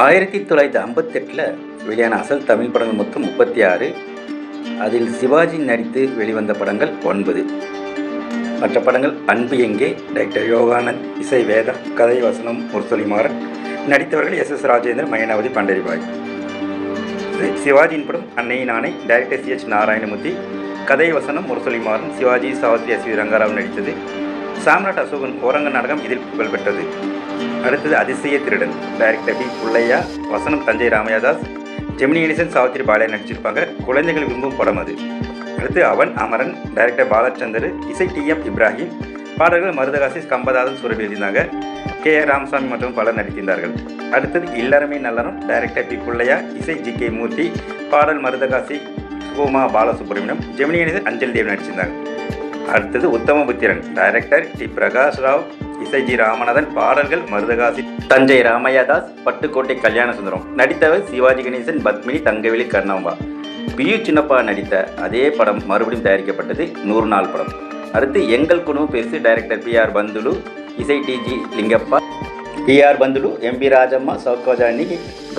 ஆயிரத்தி தொள்ளாயிரத்தி ஐம்பத்தெட்டில் வெளியான அசல் தமிழ் படங்கள் மொத்தம் முப்பத்தி ஆறு அதில் சிவாஜி நடித்து வெளிவந்த படங்கள் ஒன்பது. மற்ற படங்கள் அன்பு எங்கே? டைரக்டர் யோகானந்த் இசை வேதா கதை வசனம் முரசொலிமாறன் நடித்தவர்கள் எஸ் எஸ் ராஜேந்திரன் மயனாவதி பண்டரிபாய். இது சிவாஜியின் படம் அன்னையின் ஆணை டைரக்டர் சி எச் நாராயணமூர்த்தி. கதை வசனம் முரசொலிமாறன் சிவாஜி சாவித்ரி எஸ் வி ரங்கராவ் நடித்தது. சாம்ராட் அசோகன் ஓரங்க நாடகம் இதில் புகழ் பெற்றது அடுத்தது அதிசய திருடன் டைரக்டர் பி புள்ளையா வசனம் தஞ்சை ராமையாதாஸ். ஜெமினி கணேசன் சாவித்திரி பாலையா நடிச்சிருப்பாங்க. குழந்தைகள் விரும்பும் படம் அது. அடுத்து அவன் அமரன் டைரக்டர் பாலச்சந்தர் இசை டி எம் இப்ராஹிம். பாடல்கள் மருதகாசி கம்பதாதன் சுரபி எழுதினாங்க கே. ஆர். ராமசாமி மற்றும் பலர் நடித்திருந்தார்கள். அடுத்தது இல்லறமே நல்லறம் டைரக்டர் பி புள்ளையா இசை ஜி கே மூர்த்தி. பாடல் மருதகாசி சுகுமா பாலசுப்ரமணியம். ஜெமினி கணேசன் அஞ்சல் தேவ் நடிச்சிருந்தாங்க. அடுத்தது உத்தமபுத்திரன் டைரக்டர் டி பிரகாஷ் ராவ். இசை ஜி ராமநாதன் பாடல்கள் மருதகாசி. தஞ்சை ராமையாதாஸ் பட்டுக்கோட்டை கல்யாண சுந்தரம் நடித்தவர் சிவாஜி கணேசன் பத்மினி தங்கவேலி கர்ணாம்பா. பியு சின்னப்பா நடித்த அதே படம் மறுபடியும் தயாரிக்கப்பட்டது நூறு நாள் படம். அடுத்து எங்கள் குடும்பம் பெருசு டைரக்டர் பி ஆர் பந்துலு இசை T G Lingappa P R Panthulu M P Rajamma Rajamma சௌகோஜானி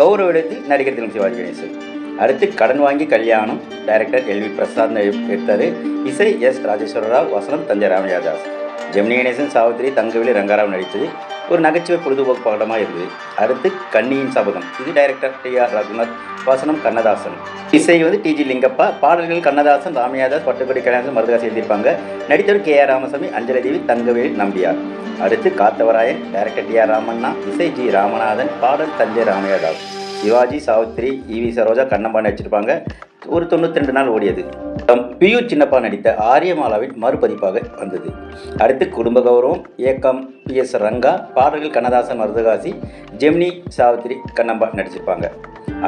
கௌரவ இடத்தில் நடிகர் தினம் சிவாஜி கணேசன். அடுத்து கடன் வாங்கி கல்யாணம் டைரக்டர் எல் வி பிரசாத் எடுத்தார். இசை எஸ் ராஜேஸ்வர ராவ் வசனம் தஞ்சை ராமையாதாஸ். ஜெமினி கணேசன் சாவித்திரி தங்கவேலி ரங்காராவ் நடித்தது ஒரு நகைச்சுவை பொழுதுபோக்கு படமாக இருந்தது. அடுத்து கன்னியின் சபதம் இது டைரக்டர் டி ஆர் ரகுநாத் வாசனம் கண்ணதாசன். இசை வந்து டிஜி லிங்கப்பா பாடல்கள் கண்ணதாசன் ராமையாதாஸ் பட்டுக்கோட்டை கணேசன் மருதகாசி எழுதியிருப்பாங்க. நடித்தவர் கே ஆர் ராமசாமி அஞ்சலி தேவி தங்கவேலி நம்பியார். அடுத்து Kathavarayan director T R Ramanna இசை ஜி ராமநாதன் பாடல் தஞ்சை ராமையாதாஸ். சிவாஜி சாவித்ரி இவி சரோஜா கண்ணம்பான்னு நடிச்சிருப்பாங்க. ஒரு தொண்ணூற்றி ரெண்டு நாள் ஓடியது. பியு சின்னப்பா நடித்த ஆரியமாலாவின் மறுபதிப்பாக வந்தது. அடுத்து குடும்ப கௌரவம் இயக்கம் பி எஸ் ரங்கா பாடல்கள் கண்ணதாசன் மருதகாசி ஜெமினி சாவித்ரி கண்ணம்பா நடிச்சிருப்பாங்க.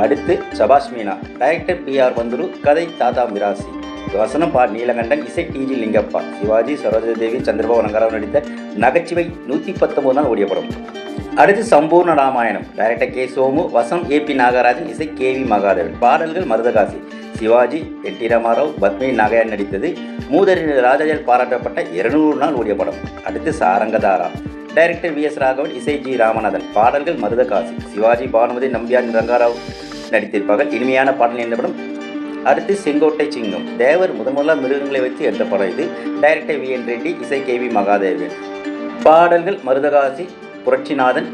அடுத்து Sabash Meena director P R Panthuru கதை தாத்தா மிராசி. வசனம் பா நீலகண்டன் இசை டிஜி லிங்கப்பா. சிவாஜி சரோஜாதேவி சந்திரபாபு ரங்கராவ் நடித்த நகைச்சுவை நூற்றி பத்தொம்போது நாள் ஓடிய படம். அடுத்து சம்பூர்ண ராமாயணம். டைரக்டர் கே சோமு வசம் ஏ பி நாகராஜன் இசை கே வி மகாதேவன். பாடல்கள் மருதகாசி. சிவாஜி என் டி ராமாராவ் பத்மினி நாகையான் நடித்தது மூதரின் ராஜாஜால் பாராட்டப்பட்ட இருநூறு நாள் ஓடிய படம். அடுத்து Sarangadhara. Director V S Raghavan இசை ஜி ராமநாதன். பாடல்கள் மருதகாசி சிவாஜி பானுமதி நம்பியார் ரங்காராவ் நடித்திருப்பார்கள் இனிமையான பாடல் என்ற படம். அடுத்து செங்கோட்டை சிங்கம். தேவர் முதன்முதலா மிருகங்களை வைத்து எடுத்த படம் இது. டைரக்டர் வி என் ரெட்டி இசை கே வி மகாதேவன். பாடல்கள் மருதகாசி புரட்சிநாதன்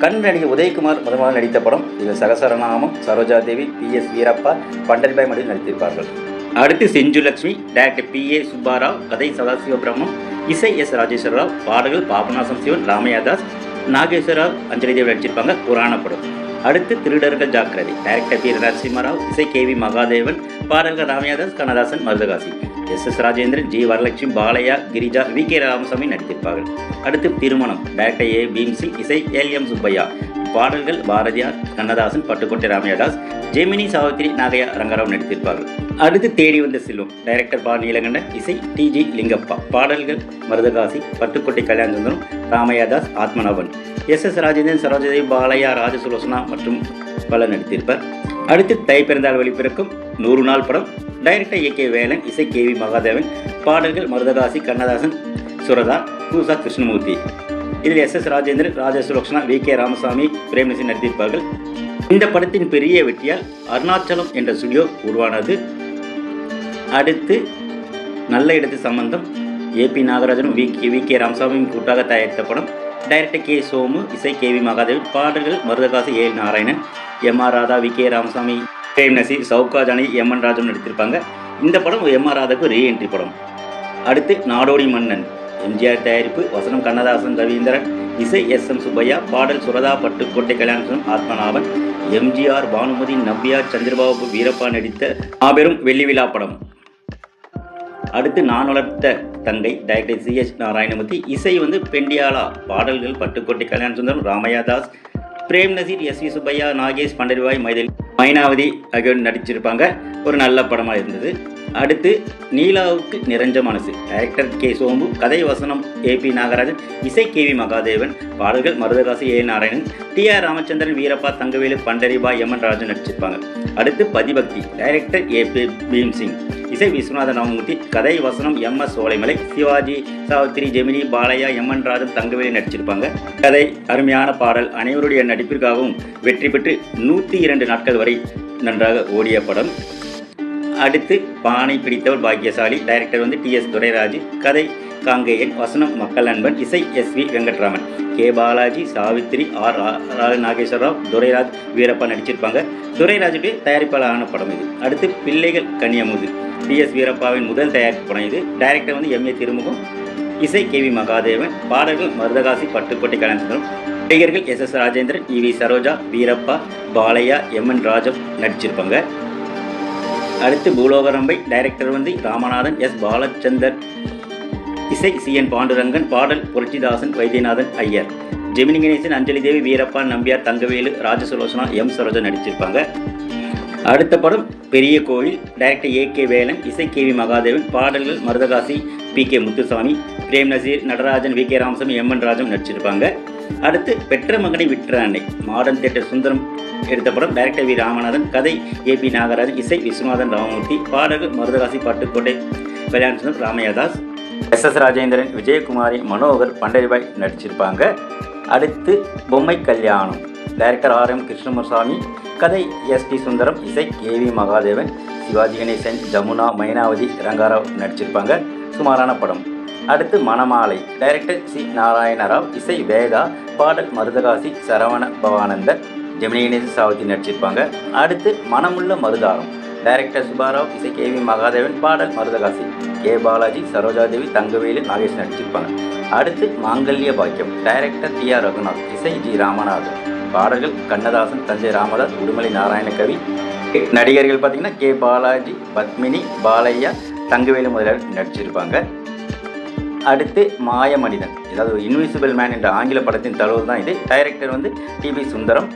கண் நடிகை உதயகுமார் முதலாக நடித்த படம் இதில் சகசரநாமம். சரோஜா தேவி பி. எஸ். வீரப்பா பண்டரிபாய் மடியில் நடித்திருப்பார்கள். அடுத்து செஞ்சுலட்சுமி டேரக்டர் பி. ஏ. சுப்பாராவ் கதை சதாசிவ பிரம்மம் இசை எஸ். ராஜேஸ்வர ராவ் பாடல்கள் பாபநாசம் சிவன் ராமையாதாஸ் நாகேஸ்வரராவ் அஞ்சலி தேவி நடிச்சிருப்பாங்க புராண படம். அடுத்து திருடர்கள் ஜாக்கிரதை டேரக்டர் பி. நரசிம்மராவ் இசை கே. வி. மகாதேவன் பாடல்கள் Ramaiyadas Kannadasan Maruthakasi. S S Rajendran G Varalakshmi Balaiah Girija V K Ramasamy நடித்திருப்பார்கள். அடுத்து திருமணம். டேரக்டர் ஏ. பீம்சி இசை எல். எம். சுப்பையா. பாடல்கள் பாரதியார் கண்ணதாசன் பட்டுக்கோட்டை ராமையாதாஸ் ஜெமினி சாவித்திரி நாகையா ரங்கராவ் நடித்திருப்பார்கள். அடுத்து தேடி வந்த செல்வம் டைரக்டர் பா. நீலகண்டன் இசை டி. ஜி. லிங்கப்பா. பாடல்கள் மருதகாசி பட்டுக்கோட்டை கல்யாணசுந்தரம் ராமையாதாஸ் ஆத்மநாபன். எஸ். எஸ். ராஜேந்திரன் சரோஜதேவி பாலையா ராஜசுலோசனா மற்றும் பலர் நடித்திருப்பார். அடுத்து தை பிறந்தால் வெளிப்பிறக்கும் நூறு நாள் படம் டைரக்டர் ஏ கே வேலன் இசை கே வி மகாதேவன் பாடல்கள் மருதகாசி கண்ணதாசன் சுரதா பூசா கிருஷ்ணமூர்த்தி. இதில் S S Rajendran Rajasulochana V K Ramasamy பிரேமசி நடித்திருப்பார்கள். இந்த படத்தின் பெரிய வெற்றியால் அருணாச்சலம் என்ற ஸ்டுடியோ உருவானது. அடுத்து நல்ல இடத்து சம்பந்தம் ஏ பி நாகராஜனும் வி கே வி கே ராமசாமியும் கூட்டாக தயாரித்த படம். டைரக்டர் கே சோமு இசை கே வி மகாதேவன் பாடல்கள் Maruthakasi A Narayanan M R Radha V K Ramasamy Prem Sowcar Janaki M N Rajam நடித்திருப்பாங்க. இந்த படம் எம் ஆர் ராதாவுக்கு ரீஎன்ட்ரி படம். அடுத்து நாடோடி மன்னன் எம்ஜிஆர் தயாரிப்பு வசனம் கண்ணதாசன் ரவீந்திரன் இசை எஸ் எம் சுப்பையா பாடல் சுரதா பட்டுக்கோட்டை கல்யாணம் ஆத்மநாபன் எம்ஜிஆர் பானுமதி நவ்யா சந்திரபாபு வீரப்பா நடித்த மாபெரும் வெள்ளி விழா படம். அடுத்து நான் வளர்த்த தங்கை டைரக்டர் சி எஸ் நாராயணமூர்த்தி இசை வந்து பெண்டியாலா பாடல்கள் பட்டுக்கோட்டை கல்யாண சுந்தரம் ராமையாதாஸ் பிரேம் நசீர் எஸ் வி சுப்பையா நாகேஷ் பண்டரிவாய் மைதில் மைனாவதி ஆகியோர் நடிச்சிருப்பாங்க. ஒரு நல்ல படமாக இருந்தது. அடுத்து நீலாவுக்கு நிறைஞ்ச மனசு. டைரக்டர் கே சோம்பு கதை வசனம் ஏ பி நாகராஜன் இசை கே வி மகாதேவன் பாடல்கள் Maruthakasi A Narayanan T R Ramachandran Veerappa Thangavelu Pandaribai M N Rajan நடிச்சிருப்பாங்க. அடுத்து Pathibhakthi director A P Bhim Singh இசை விஸ்வநாத ராமமூர்த்தி கதை வசனம் M S Solaimalai Sivaji Savithiri Gemini Balaiah M N Rajan Thangaveli நடிச்சிருப்பாங்க. கதை அருமையான பாடல். அனைவருடைய நடிப்பிற்காகவும் வெற்றி பெற்று நூற்றி இரண்டு நாட்கள் வரை நன்றாக ஓடிய படம். அடுத்து பானை பிடித்தவர் பாக்கியசாலி. டைரக்டர் வந்து டி எஸ் துரைராஜு. கதை காங்கேயன் வசனம் மக்கள் அன்பன் இசை S V Venkatraman. K. Balaji Savithiri R. R Nageswara Rao Durairaj Veerappa நடிச்சிருப்பாங்க. துரைராஜுடைய தயாரிப்பாளரான படம் இது. அடுத்து பிள்ளைகள் கன்னியமுது டி எஸ். வீரப்பாவின் முதல் தயாரிப்பு படம் இது. டைரக்டர் வந்து எம். ஏ. திருமுகம். இசை கே. வி. மகாதேவன். பாடல்கள் மருதகாசி பட்டுக்கோட்டை கலைஞரும் நடிகர்கள் S. S. Rajendran E. V. Saroja Veerappa Balaiah M. N. Rajam நடிச்சிருப்பாங்க. அடுத்து பூலோகரம்பை டைரக்டர் வந்து ராமநாதன் எஸ். பாலச்சந்தர். இசை சி என் பாண்டுரங்கன் பாடல் புரட்சிதாசன் வைத்தியநாதன் ஐயர். ஜெமினி கணேசன் அஞ்சலி தேவி வீரப்பா நம்பியார் தங்கவேலு ராஜசுலோசனா எம் சரோஜா நடிச்சிருப்பாங்க. அடுத்த படம் பெரிய கோவில் டைரக்டர் ஏ கே வேலன் இசை கே வி மகாதேவன் பாடல்கள் Maruthakasi P K Muthusamy Prem Nazir Natarajan V K Ramasamy M N Rajam நடிச்சிருப்பாங்க. அடுத்து பெற்ற மகனை விற்ற அன்னை மாடர்ன் தியேட்டர் சுந்தரம் எடுத்த படம் டைரக்டர் வி ராமநாதன் கதை ஏ பி நாகராஜன் இசை விஸ்வநாதன் ராமமூர்த்தி பாடல்கள் மருதகாசி பாட்டுக்கோட்டை கல்யாண சுந்தரம் ராமையாதாஸ் எஸ் எஸ் ராஜேந்திரன் விஜயகுமாரி மனோகர் பண்டரிபாய் நடிச்சிருப்பாங்க. அடுத்து பொம்மை கல்யாணம். டைரக்டர் ஆர் எம் கிருஷ்ணமுசாமி கதை எஸ் டி சுந்தரம் இசை கே வி மகாதேவன் சிவாஜி கணேசன் ஜமுனா மைனாவதி ரங்காராவ் நடிச்சிருப்பாங்க. சுமாரான படம். அடுத்து மணமாலை. டைரக்டர் சி நாராயணராவ் இசை வேகா பாடல் மருதகாசி சரவண பவானந்தர் ஜெமினி கணேசன் சாவதி நடிச்சிருப்பாங்க. அடுத்து மனமுள்ள மருதாரம். டைரக்டர் சுபாராவ் இசை கே வி மகாதேவன் பாடல் மருதகாசி கே பாலாஜி சரோஜாதேவி தங்கவேலு நாகேஷ் நடிச்சிருப்பாங்க அடுத்து மாங்கல்ய பாக்கியம். டைரக்டர் டி ஆர் ரகுநாத் இசை ஜி. ராமநாதன். பாடல்கள் கண்ணதாசன் தஞ்சை ராமதாஸ் உடுமலை நாராயணகவி நடிகர்கள் பார்த்தீங்கன்னா கே. பாலாஜி பத்மினி பாலையா தங்கவேலு முதலியார் நடிச்சிருப்பாங்க. அடுத்து மாய மனிதன் அதாவது இன்விசிபிள் மேன் என்ற ஆங்கில படத்தின் தலைவர் தான் இது. டைரக்டர் வந்து டிவி சுந்தரம்.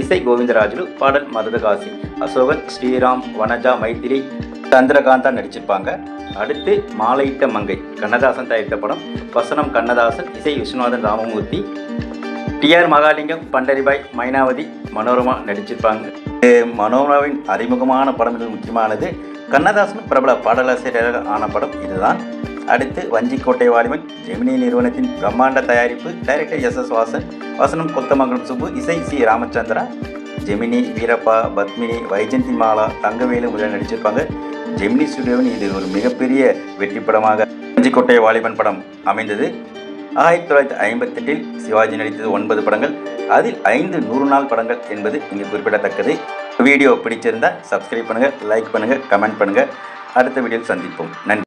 இசை கோவிந்தராஜுலு பாடல் மருதகாசி. அசோகன் ஸ்ரீராம் வனஜா மைத்திரி சந்திரகாந்தா நடிச்சிருப்பாங்க. அடுத்து மாலையிட்ட மங்கை கண்ணதாசன் தயாரித்த படம். வசனம் கண்ணதாசன் இசை விஸ்வநாதன் ராமமூர்த்தி. டிஆர் மகாலிங்கம் பண்டரிபாய் மைனாவதி மனோரமா நடிச்சிருப்பாங்க. மனோரமாவின் அறிமுகமான படம் முக்கியமானது. கண்ணதாசன் பிரபல பாடலாசிரியராக ஆன படம் இதுதான். அடுத்து வஞ்சிக்கோட்டை வாலிபன் ஜெமினி நிறுவனத்தின் பிரம்மாண்ட தயாரிப்பு டைரக்டர் எஸ் எஸ் வாசன் வசனம் கொத்தமங்கலம் சுப்பு இசை சி ராமச்சந்திரா ஜெமினி வீரப்பா பத்மினி வைஜந்தி மாலா தங்கவேலு முதலில் நடிச்சிருப்பாங்க. ஜெமினி ஸ்டுடியோவின் இது ஒரு மிகப்பெரிய வெற்றி படமாக வஞ்சிக்கோட்டை வாலிபன் படம் அமைந்தது. ஆயிரத்தி தொள்ளாயிரத்தி ஐம்பத்தெட்டில் சிவாஜி நடித்தது ஒன்பது படங்கள். அதில் ஐந்து நூறு நாள் படங்கள் என்பது இங்கே குறிப்பிடத்தக்கது. வீடியோ பிடிச்சிருந்தால் சப்ஸ்கிரைப் பண்ணுங்கள் லைக் பண்ணுங்கள் கமெண்ட் பண்ணுங்கள் அடுத்த வீடியோவில் சந்திப்போம். நன்றி.